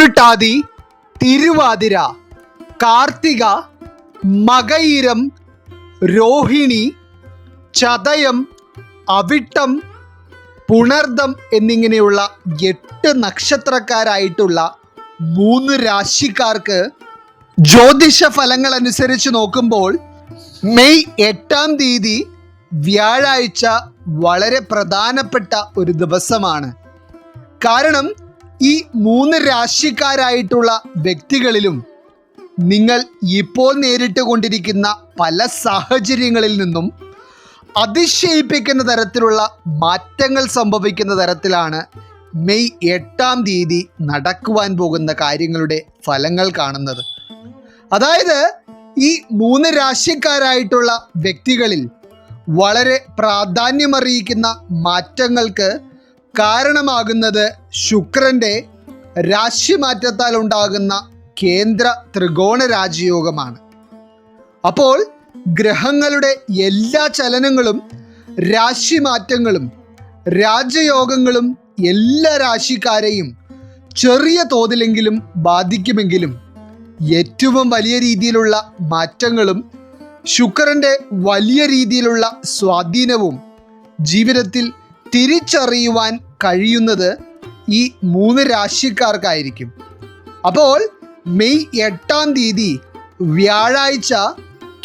ഉത്രട്ടാതി തിരുവാതിര കാർത്തിക മകയിരം രോഹിണി ചതയം അവിട്ടം പുണർദം എന്നിങ്ങനെയുള്ള എട്ട് നക്ഷത്രക്കാരായിട്ടുള്ള മൂന്ന് രാശിക്കാർക്ക് ജ്യോതിഷ ഫലങ്ങൾ അനുസരിച്ച് നോക്കുമ്പോൾ മെയ് എട്ടാം തീയതി വ്യാഴാഴ്ച വളരെ പ്രധാനപ്പെട്ട ഒരു ദിവസമാണ്. കാരണം ഈ മൂന്ന് രാശിക്കാരായിട്ടുള്ള വ്യക്തികളിലും നിങ്ങൾ ഇപ്പോൾ നേരിട്ട് കൊണ്ടിരിക്കുന്ന പല സാഹചര്യങ്ങളിൽ നിന്നും അതിശയിപ്പിക്കുന്ന തരത്തിലുള്ള മാറ്റങ്ങൾ സംഭവിക്കുന്ന തരത്തിലാണ് മെയ് എട്ടാം തീയതി നടക്കുവാൻ പോകുന്ന കാര്യങ്ങളുടെ ഫലങ്ങൾ കാണുന്നത്. അതായത് ഈ മൂന്ന് രാശിക്കാരായിട്ടുള്ള വ്യക്തികളിൽ വളരെ പ്രാധാന്യമറിയിക്കുന്ന മാറ്റങ്ങൾക്ക് കാരണമാകുന്നത് ശുക്രന്റെ രാശിമാറ്റത്താൽ ഉണ്ടാകുന്ന കേന്ദ്ര ത്രികോണ രാജയോഗമാണ്. അപ്പോൾ ഗ്രഹങ്ങളുടെ എല്ലാ ചലനങ്ങളും രാശിമാറ്റങ്ങളും രാജയോഗങ്ങളും എല്ലാ രാശിക്കാരെയും ചെറിയ തോതിലെങ്കിലും ബാധിക്കുമെങ്കിലും ഏറ്റവും വലിയ രീതിയിലുള്ള മാറ്റങ്ങളും ശുക്രന്റെ വലിയ രീതിയിലുള്ള സ്വാധീനവും ജീവിതത്തിൽ തിരിച്ചറിയുവാൻ കഴിയുന്നത് ഈ മൂന്ന് രാശിക്കാർക്കായിരിക്കും. അപ്പോൾ മെയ് എട്ടാം തീയതി വ്യാഴാഴ്ച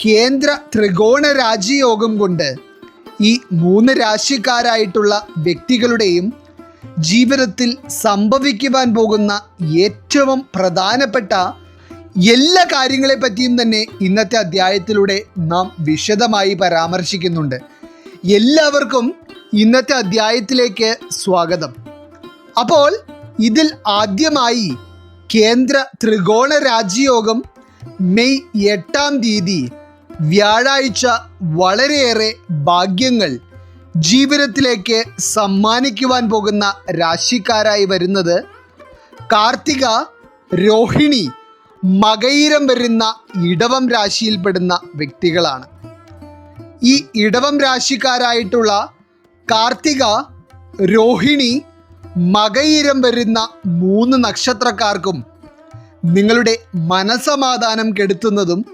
കേന്ദ്ര ത്രികോണ രാജ്യയോഗം കൊണ്ട് ഈ മൂന്ന് രാശിക്കാരായിട്ടുള്ള വ്യക്തികളുടെയും ജീവിതത്തിൽ സംഭവിക്കുവാൻ പോകുന്ന ഏറ്റവും പ്രധാനപ്പെട്ട എല്ലാ കാര്യങ്ങളെ പറ്റിയും തന്നെ ഇന്നത്തെ അധ്യായത്തിലൂടെ നാം വിശദമായി പരാമർശിക്കുന്നുണ്ട്. എല്ലാവർക്കും ഇന്നത്തെ അധ്യായത്തിലേക്ക് സ്വാഗതം. അപ്പോൾ ഇതിൽ ആദ്യമായി കേന്ദ്ര ത്രികോണ രാജ്യയോഗം മെയ് എട്ടാം തീയതി വ്യാഴാഴ്ച വളരെയേറെ ഭാഗ്യങ്ങൾ ജീവിതത്തിലേക്ക് സമ്മാനിക്കുവാൻ പോകുന്ന രാശിക്കാരായി വരുന്നത് കാർത്തിക രോഹിണി മകയിരം വരുന്ന ഇടവം രാശിയിൽപ്പെടുന്ന വ്യക്തികളാണ്. ഈ ഇടവം രാശിക്കാരായിട്ടുള്ള കാർത്തിക രോഹിണി മകയിരം വരുന്ന മൂന്ന് നക്ഷത്രക്കാർക്കും നിങ്ങളുടെ മനസമാധാനം കെടുത്തുന്നതും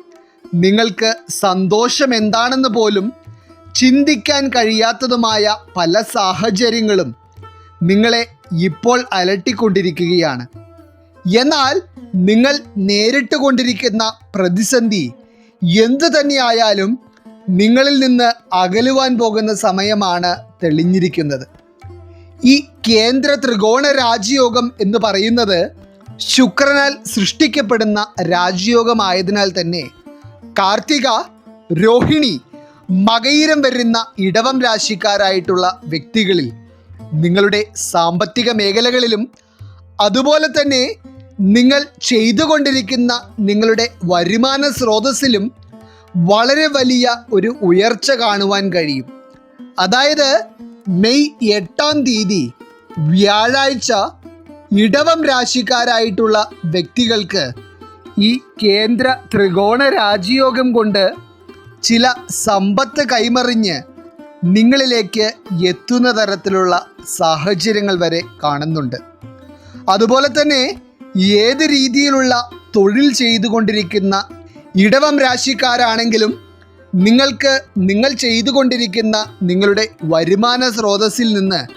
നിങ്ങൾക്ക് സന്തോഷം എന്താണെന്ന് പോലും ചിന്തിക്കാൻ കഴിയാത്തതുമായ പല സാഹചര്യങ്ങളും നിങ്ങളെ ഇപ്പോൾ അലട്ടിക്കൊണ്ടിരിക്കുകയാണ്. എന്നാൽ നിങ്ങൾ നേരിട്ട് കൊണ്ടിരിക്കുന്ന പ്രതിസന്ധി എന്തു തന്നെയായാലും നിങ്ങളിൽ നിന്ന് അകലുവാൻ പോകുന്ന സമയമാണ് തെളിഞ്ഞിരിക്കുന്നത്. ഈ കേന്ദ്ര ത്രികോണ രാജയോഗം എന്ന് പറയുന്നത് ശുക്രനാൽ സൃഷ്ടിക്കപ്പെടുന്ന രാജയോഗമായതിനാൽ തന്നെ കാർത്തിക രോഹിണി മകയിരം വരുന്ന ഇടവം രാശിക്കാരായിട്ടുള്ള വ്യക്തികളിൽ നിങ്ങളുടെ സാമ്പത്തിക മേഖലകളിലും അതുപോലെ തന്നെ നിങ്ങൾ ചെയ്തുകൊണ്ടിരിക്കുന്ന നിങ്ങളുടെ വരുമാന സ്രോതസ്സിലും വളരെ വലിയ ഒരു ഉയർച്ച കാണുവാൻ കഴിയും. അതായത് മെയ് എട്ടാം തീയതി വ്യാഴാഴ്ച ഇടവം രാശിക്കാരായിട്ടുള്ള വ്യക്തികൾക്ക് ഈ കേന്ദ്ര ത്രികോണ രാജയോഗം കൊണ്ട് ചില സമ്പത്ത് കൈമറിഞ്ഞ് നിങ്ങളിലേക്ക് എത്തുന്ന തരത്തിലുള്ള സാഹചര്യങ്ങൾ വരെ കാണുന്നുണ്ട്. അതുപോലെ തന്നെ ഏത് രീതിയിലുള്ള തൊഴിൽ ചെയ്തുകൊണ്ടിരിക്കുന്ന ഇടവം രാശിക്കാരാണെങ്കിലും നിങ്ങൾക്ക് നിങ്ങൾ ചെയ്തുകൊണ്ടിരിക്കുന്ന നിങ്ങളുടെ വരുമാന സ്രോതസ്സിൽ നിന്ന്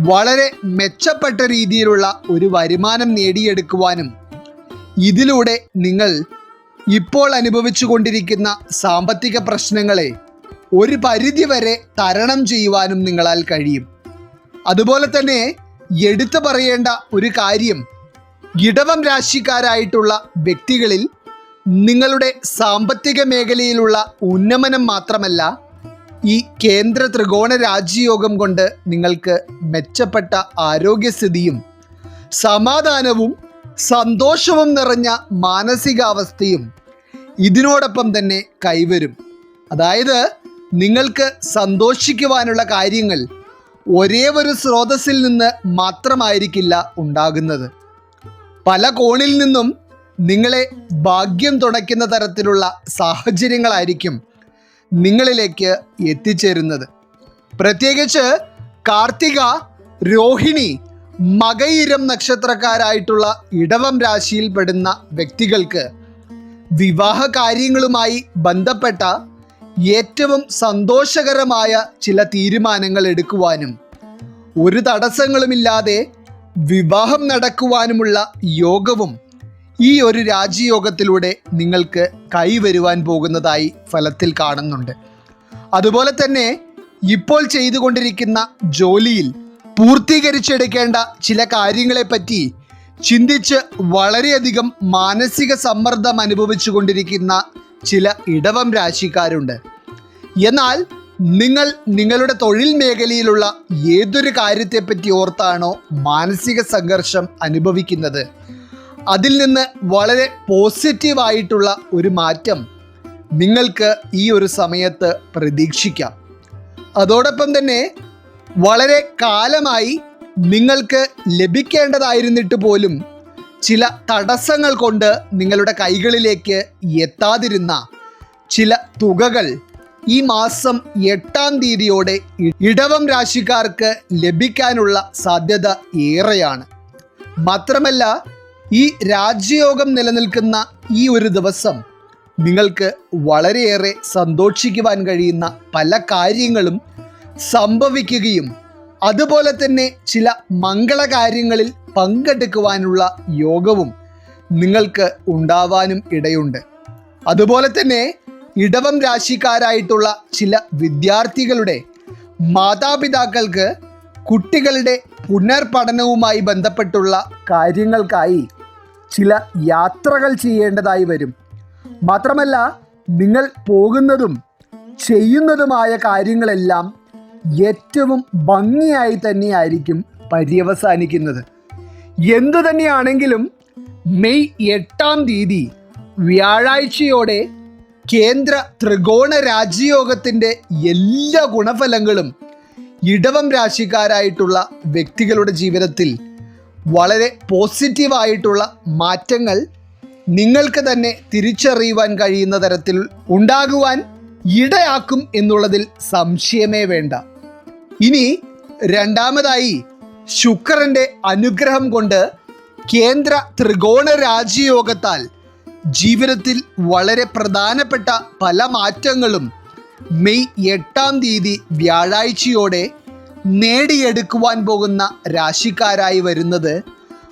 വളരെ മെച്ചപ്പെട്ട രീതിയിലുള്ള ഒരു വരുമാനം നേടിയെടുക്കുവാനും ഇതിലൂടെ നിങ്ങൾ ഇപ്പോൾ അനുഭവിച്ചു കൊണ്ടിരിക്കുന്ന സാമ്പത്തിക പ്രശ്നങ്ങളെ ഒരു പരിധിവരെ തരണം ചെയ്യുവാനും നിങ്ങളാൽ കഴിയും. അതുപോലെ തന്നെ എടുത്തു പറയേണ്ട ഒരു കാര്യം ഇടവം രാശിക്കാരായിട്ടുള്ള വ്യക്തികളിൽ നിങ്ങളുടെ സാമ്പത്തിക മേഖലയിലുള്ള ഉന്നമനം മാത്രമല്ല ഈ കേന്ദ്ര ത്രികോണ രാജ്യയോഗം കൊണ്ട് നിങ്ങൾക്ക് മെച്ചപ്പെട്ട ആരോഗ്യസ്ഥിതിയും സമാധാനവും സന്തോഷവും നിറഞ്ഞ മാനസികാവസ്ഥയും ഇതിനോടൊപ്പം തന്നെ കൈവരും. അതായത് നിങ്ങൾക്ക് സന്തോഷിക്കുവാനുള്ള കാര്യങ്ങൾ ഒരേ ഒരു സ്രോതസ്സിൽ നിന്ന് മാത്രമായിരിക്കില്ല ഉണ്ടാകുന്നത്. പല കോണിൽ നിന്നും നിങ്ങളെ ഭാഗ്യം തുടയ്ക്കുന്ന തരത്തിലുള്ള സാഹചര്യങ്ങളായിരിക്കും നിങ്ങളിലേക്ക് എത്തിച്ചേരുന്നത്. പ്രത്യേകിച്ച് കാർത്തിക രോഹിണി മകയിരം നക്ഷത്രക്കാരായിട്ടുള്ള ഇടവം രാശിയിൽപ്പെടുന്ന വ്യക്തികൾക്ക് വിവാഹ കാര്യങ്ങളുമായി ബന്ധപ്പെട്ട ഏറ്റവും സന്തോഷകരമായ ചില തീരുമാനങ്ങൾ എടുക്കുവാനും ഒരു തടസ്സങ്ങളുമില്ലാതെ വിവാഹം നടക്കുവാനുമുള്ള യോഗവും ഈ ഒരു രാജിയോഗത്തിലൂടെ നിങ്ങൾക്ക് കൈവരുവാൻ പോകുന്നതായി ഫലത്തിൽ കാണുന്നുണ്ട്. അതുപോലെ തന്നെ ഇപ്പോൾ ചെയ്തുകൊണ്ടിരിക്കുന്ന ജോലിയിൽ പൂർത്തീകരിച്ചെടുക്കേണ്ട ചില കാര്യങ്ങളെപ്പറ്റി ചിന്തിച്ച് വളരെയധികം മാനസിക സമ്മർദ്ദം അനുഭവിച്ചു കൊണ്ടിരിക്കുന്ന ചില ഇടവം രാശിക്കാരുണ്ട്. എന്നാൽ നിങ്ങൾ നിങ്ങളുടെ തൊഴിൽ മേഖലയിലുള്ള ഏതൊരു കാര്യത്തെപ്പറ്റി ഓർത്താണോ മാനസിക സംഘർഷം അനുഭവിക്കുന്നത്? അതിൽ നിന്ന് വളരെ പോസിറ്റീവായിട്ടുള്ള ഒരു മാറ്റം നിങ്ങൾക്ക് ഈ ഒരു സമയത്ത് പ്രതീക്ഷിക്കാം. അതോടൊപ്പം തന്നെ വളരെ കാലമായി നിങ്ങൾക്ക് ലഭിക്കേണ്ടതായിരുന്നിട്ട് പോലും ചില തടസ്സങ്ങൾ കൊണ്ട് നിങ്ങളുടെ കൈകളിലേക്ക് എത്താതിരുന്ന ചില തുകകൾ ഈ മാസം എട്ടാം തീയതിയോടെ ഇടവം രാശിക്കാർക്ക് ലഭിക്കാനുള്ള സാധ്യത ഏറെയാണ്. മാത്രമല്ല ഈ രാജ്യയോഗം നിലനിൽക്കുന്ന ഈ ഒരു ദിവസം നിങ്ങൾക്ക് വളരെയേറെ സന്തോഷിക്കുവാൻ കഴിയുന്ന പല കാര്യങ്ങളും സംഭവിക്കുകയും അതുപോലെ തന്നെ ചില മംഗളകാര്യങ്ങളിൽ പങ്കെടുക്കുവാനുള്ള യോഗവും നിങ്ങൾക്ക് ഉണ്ടാവാനും ഇടയുണ്ട്. അതുപോലെ തന്നെ ഇടവം രാശിക്കാരായിട്ടുള്ള ചില വിദ്യാർത്ഥികളുടെ മാതാപിതാക്കൾക്ക് കുട്ടികളുടെ പുനർപഠനവുമായി ബന്ധപ്പെട്ടുള്ള കാര്യങ്ങൾക്കായി ചില യാത്രകൾ ചെയ്യേണ്ടതായി വരും. മാത്രമല്ല നിങ്ങൾ പോകുന്നതും ചെയ്യുന്നതുമായ കാര്യങ്ങളെല്ലാം ഏറ്റവും ഭംഗിയായി തന്നെയായിരിക്കും പര്യവസാനിക്കുന്നത്. എന്തു തന്നെയാണെങ്കിലും മെയ് എട്ടാം തീയതി വ്യാഴാഴ്ചയോടെ കേന്ദ്ര ത്രികോണ രാജ്യയോഗത്തിന്റെ എല്ലാ ഗുണഫലങ്ങളും ഇടവം രാശിക്കാരായിട്ടുള്ള വ്യക്തികളുടെ ജീവിതത്തിൽ വളരെ പോസിറ്റീവായിട്ടുള്ള മാറ്റങ്ങൾ നിങ്ങൾക്ക് തന്നെ തിരിച്ചറിയുവാൻ കഴിയുന്ന തരത്തിൽ ഉണ്ടാകുവാൻ ഇടയാക്കും എന്നുള്ളതിൽ സംശയമേ വേണ്ട. ഇനി രണ്ടാമതായി ശുക്രന്റെ അനുഗ്രഹം കൊണ്ട് കേന്ദ്ര ത്രികോണ രാജ്യയോഗത്താൽ ജീവിതത്തിൽ വളരെ പ്രധാനപ്പെട്ട പല മാറ്റങ്ങളും മെയ് എട്ടാം തീയതി വ്യാഴാഴ്ചയോടെ നേടിയെടുക്കുവാൻ പോകുന്ന രാശിക്കാരായി വരുന്നത്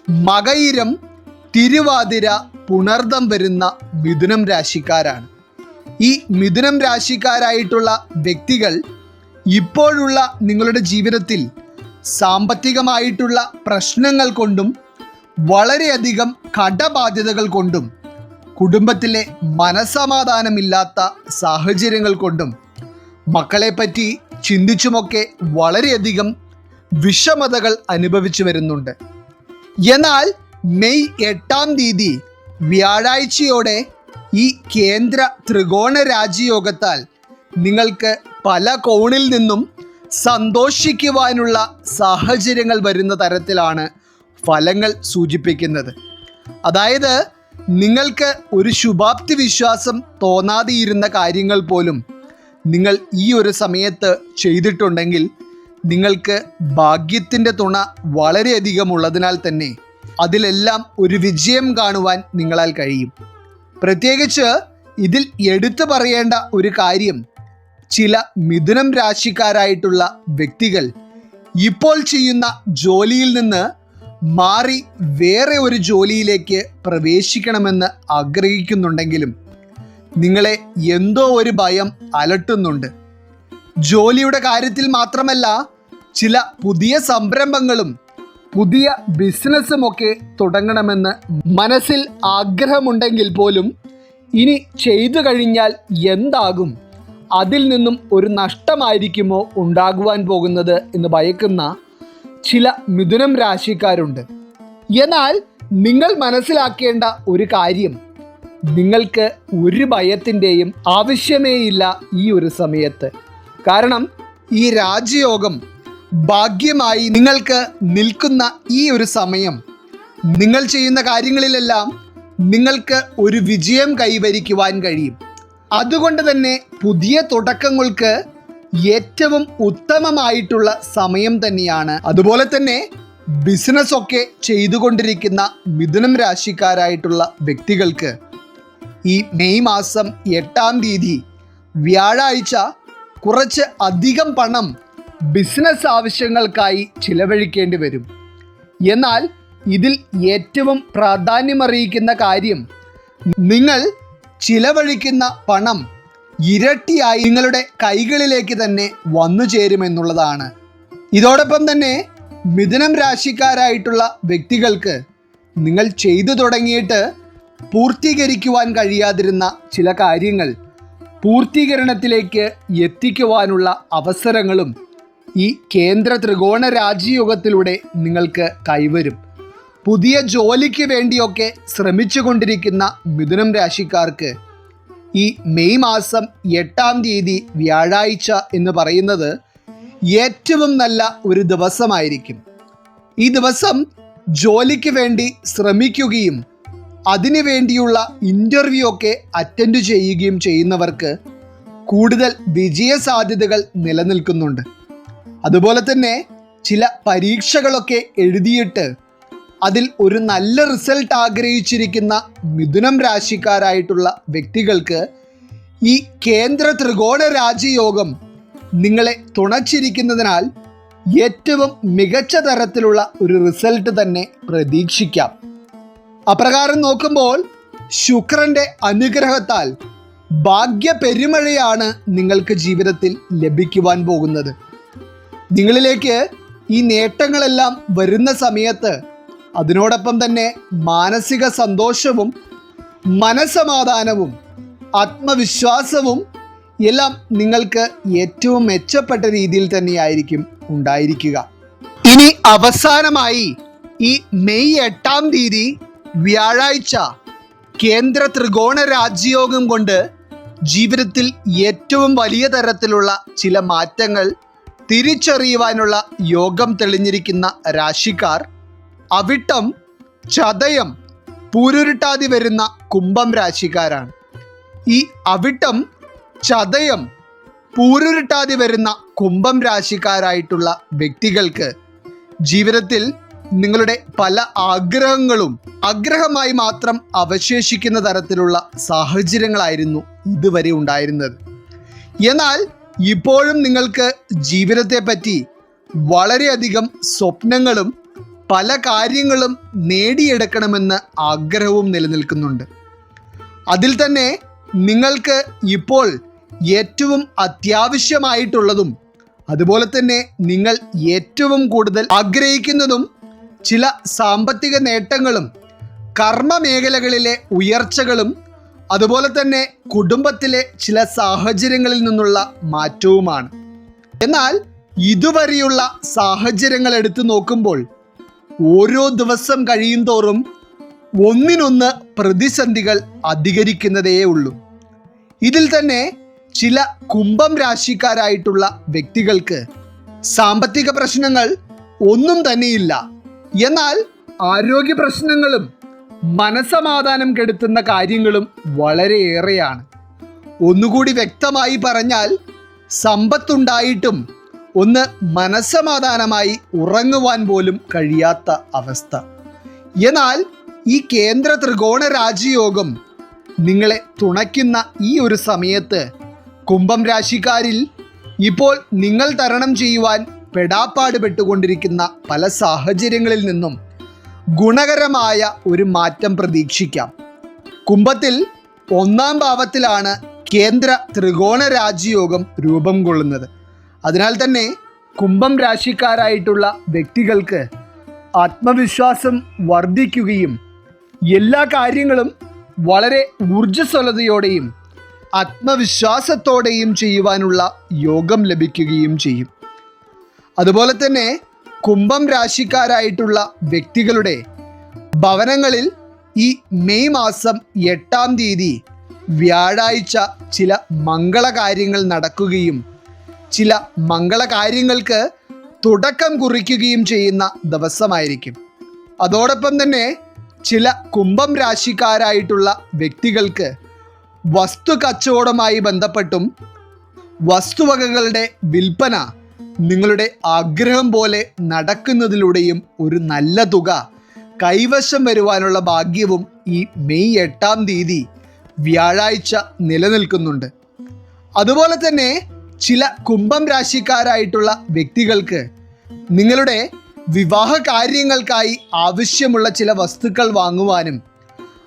മകയിരം തിരുവാതിര പുണർദം വരുന്ന മിഥുനം രാശിക്കാരാണ്. ഈ മിഥുനം രാശിക്കാരായിട്ടുള്ള വ്യക്തികൾ ഇപ്പോഴുള്ള നിങ്ങളുടെ ജീവിതത്തിൽ സാമ്പത്തികമായിട്ടുള്ള പ്രശ്നങ്ങൾ കൊണ്ടും വളരെയധികം കടബാധ്യതകൾ കൊണ്ടും കുടുംബത്തിലെ മനസമാധാനമില്ലാത്ത സാഹചര്യങ്ങൾ കൊണ്ടും മക്കളെപ്പറ്റി ചിന്തിച്ചുമൊക്കെ വളരെയധികം വിഷമതകൾ അനുഭവിച്ചു വരുന്നുണ്ട്. എന്നാൽ മെയ് എട്ടാം തീയതി വ്യാഴാഴ്ചയോടെ ഈ കേന്ദ്ര ത്രികോണ രാജ്യയോഗത്താൽ നിങ്ങൾക്ക് പല കോണിൽ നിന്നും സന്തോഷിക്കുവാനുള്ള സാഹചര്യങ്ങൾ വരുന്ന തരത്തിലാണ് ഫലങ്ങൾ സൂചിപ്പിക്കുന്നത്. അതായത് നിങ്ങൾക്ക് ഒരു ശുഭാപ്തി വിശ്വാസം തോന്നാതെയിരുന്ന കാര്യങ്ങൾ പോലും നിങ്ങൾ ഈ ഒരു സമയത്ത് ചെയ്തിട്ടുണ്ടെങ്കിൽ നിങ്ങൾക്ക് ഭാഗ്യത്തിന്റെ തുണ വളരെയധികം ഉള്ളതിനാൽ തന്നെ അതിലെല്ലാം ഒരു വിജയം കാണുവാൻ നിങ്ങളാൽ കഴിയും. പ്രത്യേകിച്ച് ഇതിൽ എടുത്തു പറയേണ്ട ഒരു കാര്യം ചില മിഥുനം രാശിക്കാരായിട്ടുള്ള വ്യക്തികൾ ഇപ്പോൾ ചെയ്യുന്ന ജോലിയിൽ നിന്ന് മാറി വേറെ ഒരു ജോലിയിലേക്ക് പ്രവേശിക്കണമെന്ന് ആഗ്രഹിക്കുന്നുണ്ടെങ്കിലും നിങ്ങളെ എന്തോ ഒരു ഭയം അലട്ടുന്നുണ്ട്. ജോലിയുടെ കാര്യത്തിൽ മാത്രമല്ല ചില പുതിയ സംരംഭങ്ങളും പുതിയ ബിസിനസ്സും ഒക്കെ തുടങ്ങണമെന്ന് മനസ്സിൽ ആഗ്രഹമുണ്ടെങ്കിൽ പോലും ഇനി ചെയ്തു കഴിഞ്ഞാൽ എന്താകും? അതിൽ നിന്നും ഒരു നഷ്ടമായിരിക്കുമോ ഉണ്ടാകുവാൻ പോകുന്നത് എന്ന് ഭയക്കുന്ന ചില മിഥുനം രാശിക്കാരുണ്ട്. എന്നാൽ നിങ്ങൾ മനസ്സിലാക്കേണ്ട ഒരു കാര്യം നിങ്ങൾക്ക് ഒരു ഭയത്തിന്റെയും ആവശ്യമേയില്ല ഈ ഒരു സമയത്ത്. കാരണം ഈ രാജയോഗം ഭാഗ്യമായി നിങ്ങൾക്ക് നിൽക്കുന്ന ഈ ഒരു സമയം. നിങ്ങൾ ചെയ്യുന്ന കാര്യങ്ങളിലെല്ലാം നിങ്ങൾക്ക് ഒരു വിജയം കൈവരിക്കുവാൻ കഴിയും. അതുകൊണ്ട് തന്നെ പുതിയ തുടക്കങ്ങൾക്ക് ഏറ്റവും ഉത്തമമായിട്ടുള്ള സമയം തന്നെയാണ്. അതുപോലെ തന്നെ ബിസിനസ് ഒക്കെ ചെയ്തുകൊണ്ടിരിക്കുന്ന മിഥുനം രാശിക്കാരായിട്ടുള്ള വ്യക്തികൾക്ക് ഈ മെയ് മാസം എട്ടാം തീയതി വ്യാഴാഴ്ച കുറച്ച് അധികം പണം ബിസിനസ് ആവശ്യങ്ങൾക്കായി ചിലവഴിക്കേണ്ടി വരും. എന്നാൽ ഇതിൽ ഏറ്റവും പ്രാധാന്യമറിയിക്കുന്ന കാര്യം നിങ്ങൾ ചിലവഴിക്കുന്ന പണം ഇരട്ടിയായി നിങ്ങളുടെ കൈകളിലേക്ക് തന്നെ വന്നു ചേരുമെന്നുള്ളതാണ്. ഇതോടൊപ്പം തന്നെ മിഥുനം രാശിക്കാരായിട്ടുള്ള വ്യക്തികൾക്ക് നിങ്ങൾ ചെയ്തു തുടങ്ങിയിട്ട് പൂർത്തീകരിക്കുവാൻ കഴിയാതിരുന്ന ചില കാര്യങ്ങൾ പൂർത്തീകരണത്തിലേക്ക് എത്തിക്കുവാനുള്ള അവസരങ്ങളും ഈ കേന്ദ്ര ത്രികോണ രാജ്യയോഗത്തിലൂടെ നിങ്ങൾക്ക് കൈവരും. പുതിയ ജോലിക്ക് വേണ്ടിയൊക്കെ ശ്രമിച്ചു കൊണ്ടിരിക്കുന്ന മിഥുനം രാശിക്കാർക്ക് ഈ മെയ് മാസം എട്ടാം തീയതി വ്യാഴാഴ്ച എന്ന് പറയുന്നത് ഏറ്റവും നല്ല ഒരു ദിവസമായിരിക്കും. ഈ ദിവസം ജോലിക്ക് വേണ്ടി ശ്രമിക്കുകയും അതിനു വേണ്ടിയുള്ള ഇന്റർവ്യൂ ഒക്കെ അറ്റൻഡ് ചെയ്യുകയും ചെയ്യുന്നവർക്ക് കൂടുതൽ വിജയ സാധ്യതകൾ നിലനിൽക്കുന്നുണ്ട്. അതുപോലെ തന്നെ ചില പരീക്ഷകളൊക്കെ എഴുതിയിട്ട് അതിൽ ഒരു നല്ല റിസൾട്ട് ആഗ്രഹിച്ചിരിക്കുന്ന മിഥുനം രാശിക്കാരായിട്ടുള്ള വ്യക്തികൾക്ക് ഈ കേന്ദ്ര ത്രികോണ രാജയോഗം നിങ്ങളെ തുണച്ചിരിക്കുന്നതിനാൽ ഏറ്റവും മികച്ച തരത്തിലുള്ള ഒരു റിസൾട്ട് തന്നെ പ്രതീക്ഷിക്കാം. അപ്രകാരം നോക്കുമ്പോൾ ശുക്രന്റെ അനുഗ്രഹത്താൽ ഭാഗ്യ പെരുമഴയാണ് നിങ്ങൾക്ക് ജീവിതത്തിൽ ലഭിക്കുവാൻ പോകുന്നത്. നിങ്ങളിലേക്ക് ഈ നേട്ടങ്ങളെല്ലാം വരുന്ന സമയത്ത് അതിനോടൊപ്പം തന്നെ മാനസിക സന്തോഷവും മനസമാധാനവും ആത്മവിശ്വാസവും എല്ലാം നിങ്ങൾക്ക് ഏറ്റവും മെച്ചപ്പെട്ട രീതിയിൽ തന്നെയായിരിക്കും ഉണ്ടായിരിക്കുക. ഇനി അവസാനമായി ഈ മെയ് എട്ടാം തീയതി വ്യാഴാഴ്ച കേന്ദ്ര ത്രികോണ രാജ്യയോഗം കൊണ്ട് ജീവിതത്തിൽ ഏറ്റവും വലിയ തരത്തിലുള്ള ചില മാറ്റങ്ങൾ തിരിച്ചറിയുവാനുള്ള യോഗം തെളിഞ്ഞിരിക്കുന്ന രാശിക്കാർ അവിട്ടം ചതയം പൂരുരുട്ടാതി വരുന്ന കുംഭം രാശിക്കാരാണ്. ഈ അവിട്ടം ചതയം പൂരുരുട്ടാതി വരുന്ന കുംഭം രാശിക്കാരായിട്ടുള്ള വ്യക്തികൾക്ക് ജീവിതത്തിൽ നിങ്ങളുടെ പല ആഗ്രഹങ്ങളും ആഗ്രഹമായി മാത്രം അവശേഷിക്കുന്ന തരത്തിലുള്ള സാഹചര്യങ്ങളായിരുന്നു ഇതുവരെ ഉണ്ടായിരുന്നത്. എന്നാൽ ഇപ്പോഴും നിങ്ങൾക്ക് ജീവിതത്തെ പറ്റി വളരെയധികം സ്വപ്നങ്ങളും പല കാര്യങ്ങളും നേടിയെടുക്കണമെന്ന് ആഗ്രഹവും നിലനിൽക്കുന്നുണ്ട്. അതിൽ തന്നെ നിങ്ങൾക്ക് ഇപ്പോൾ ഏറ്റവും അത്യാവശ്യമായിട്ടുള്ളതും അതുപോലെ തന്നെ നിങ്ങൾ ഏറ്റവും കൂടുതൽ ആഗ്രഹിക്കുന്നതും ചില സാമ്പത്തിക നേട്ടങ്ങളും കർമ്മ മേഖലകളിലെ ഉയർച്ചകളും അതുപോലെ തന്നെ കുടുംബത്തിലെ ചില സാഹചര്യങ്ങളിൽ നിന്നുള്ള മാറ്റവുമാണ്. എന്നാൽ ഇതുവരെയുള്ള സാഹചര്യങ്ങൾ എടുത്തു നോക്കുമ്പോൾ ഓരോ ദിവസം കഴിയും തോറും ഒന്നിനൊന്ന് പ്രതിസന്ധികൾ അധികരിക്കുന്നതേ ഉള്ളൂ. ഇതിൽ തന്നെ ചില കുംഭം രാശിക്കാരായിട്ടുള്ള വ്യക്തികൾക്ക് സാമ്പത്തിക പ്രശ്നങ്ങൾ ഒന്നും തന്നെയില്ല. എന്നാൽ ആരോഗ്യ പ്രശ്നങ്ങളും മനസമാധാനം കെടുത്തുന്ന കാര്യങ്ങളും വളരെയേറെയാണ്. ഒന്നുകൂടി വ്യക്തമായി പറഞ്ഞാൽ സമ്പത്തുണ്ടായിട്ടും ഒന്ന് മനസ്സമാധാനമായി ഉറങ്ങുവാൻ പോലും കഴിയാത്ത അവസ്ഥ. എന്നാൽ ഈ കേന്ദ്ര ത്രികോണ രാജയോഗം നിങ്ങളെ തുണയ്ക്കുന്ന ഈ ഒരു സമയത്ത് കുംഭം രാശിക്കാരിൽ ഇപ്പോൾ നിങ്ങൾ തരണം ചെയ്യുവാൻ പെടാപ്പാട് പെട്ടുകൊണ്ടിരിക്കുന്ന പല സാഹചര്യങ്ങളിൽ നിന്നും ഗുണകരമായ ഒരു മാറ്റം പ്രതീക്ഷിക്കാം. കുംഭത്തിൽ ഒന്നാം ഭാവത്തിലാണ് കേന്ദ്ര ത്രികോണ രാജ്യയോഗം രൂപം കൊള്ളുന്നത്. അതിനാൽ തന്നെ കുംഭം രാശിക്കാരായിട്ടുള്ള വ്യക്തികൾക്ക് ആത്മവിശ്വാസം വർദ്ധിക്കുകയും എല്ലാ കാര്യങ്ങളും വളരെ ഊർജസ്വലതയോടെയും ആത്മവിശ്വാസത്തോടെയും ചെയ്യുവാനുള്ള യോഗം ലഭിക്കുകയും ചെയ്യും. അതുപോലെ തന്നെ കുംഭം രാശിക്കാരായിട്ടുള്ള വ്യക്തികളുടെ ഭവനങ്ങളിൽ ഈ മെയ് മാസം എട്ടാം തീയതി വ്യാഴാഴ്ച ചില മംഗളകാര്യങ്ങൾ നടക്കുകയും ചില മംഗളകാര്യങ്ങൾക്ക് തുടക്കം കുറിക്കുകയും ചെയ്യുന്ന ദിവസമായിരിക്കും. അതോടൊപ്പം തന്നെ ചില കുംഭം രാശിക്കാരായിട്ടുള്ള വ്യക്തികൾക്ക് വസ്തു കച്ചവടമായി ബന്ധപ്പെട്ടും വസ്തുവകകളുടെ വിൽപ്പന നിങ്ങളുടെ ആഗ്രഹം പോലെ നടക്കുന്നതിലൂടെയും ഒരു നല്ല തുക കൈവശം വരുവാനുള്ള ഭാഗ്യവും ഈ മെയ് എട്ടാം തീയതി വ്യാഴാഴ്ച നിലനിൽക്കുന്നുണ്ട്. അതുപോലെ തന്നെ ചില കുംഭം രാശിക്കാരായിട്ടുള്ള വ്യക്തികൾക്ക് നിങ്ങളുടെ വിവാഹ കാര്യങ്ങൾക്കായി ആവശ്യമുള്ള ചില വസ്തുക്കൾ വാങ്ങുവാനും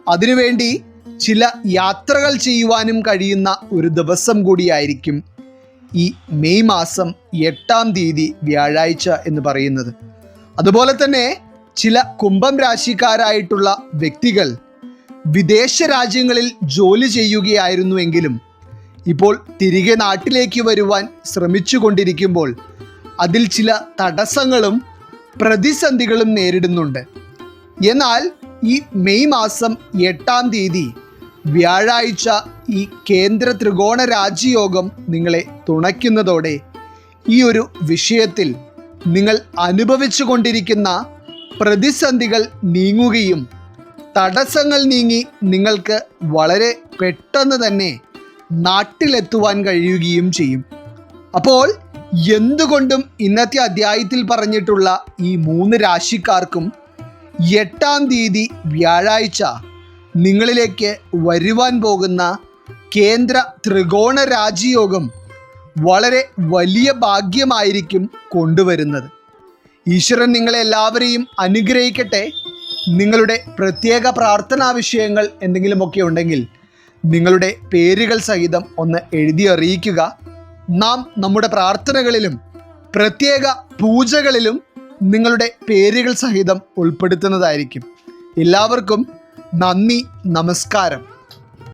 അതിനുവേണ്ടി ചില യാത്രകൾ ചെയ്യുവാനും കഴിയുന്ന ഒരു ദിവസം കൂടിയായിരിക്കും. ഈ മെയ് മാസം എട്ടാം തീയതി വ്യാഴാഴ്ച എന്ന് പറയുന്നത്. അതുപോലെ തന്നെ ചില കുംഭം രാശിക്കാരായിട്ടുള്ള വ്യക്തികൾ വിദേശ രാജ്യങ്ങളിൽ ജോലി ചെയ്യുകയായിരുന്നുവെങ്കിലും ഇപ്പോൾ തിരികെ നാട്ടിലേക്ക് വരുവാൻ ശ്രമിച്ചു കൊണ്ടിരിക്കുമ്പോൾ അതിൽ ചില തടസ്സങ്ങളും പ്രതിസന്ധികളും നേരിടുന്നുണ്ട്. എന്നാൽ ഈ മെയ് മാസം എട്ടാം തീയതി വ്യാഴാഴ്ച ഈ കേന്ദ്ര ത്രികോണ രാജ്യയോഗം നിങ്ങളെ തുണയ്ക്കുന്നതോടെ ഈ ഒരു വിഷയത്തിൽ നിങ്ങൾ അനുഭവിച്ചു കൊണ്ടിരിക്കുന്ന പ്രതിസന്ധികൾ നീങ്ങുകയും തടസ്സങ്ങൾ നീങ്ങി നിങ്ങൾക്ക് വളരെ പെട്ടെന്ന് തന്നെ നാട്ടിലെത്തുവാൻ കഴിയുകയും ചെയ്യും. അപ്പോൾ എന്തുകൊണ്ടും ഇന്നത്തെ അധ്യായത്തിൽ പറഞ്ഞിട്ടുള്ള ഈ മൂന്ന് രാശിക്കാർക്കും എട്ടാം തീയതി വ്യാഴാഴ്ച നിങ്ങളിലേക്ക് വരുവാൻ പോകുന്ന കേന്ദ്ര ത്രികോണ രാജയോഗം വളരെ വലിയ ഭാഗ്യമായിരിക്കും കൊണ്ടുവരുന്നത്. ഈശ്വരൻ നിങ്ങളെ എല്ലാവരെയും അനുഗ്രഹിക്കട്ടെ. നിങ്ങളുടെ പ്രത്യേക പ്രാർത്ഥനാ വിഷയങ്ങൾ എന്തെങ്കിലുമൊക്കെ ഉണ്ടെങ്കിൽ നിങ്ങളുടെ പേരുകൾ സഹിതം ഒന്ന് എഴുതി അറിയിക്കുക. നാം നമ്മുടെ പ്രാർത്ഥനകളിലും പ്രത്യേക പൂജകളിലും നിങ്ങളുടെ പേരുകൾ സഹിതം ഉൾപ്പെടുത്തുന്നതായിരിക്കും. എല്ലാവർക്കും നന്ദി നമസ്കാരം.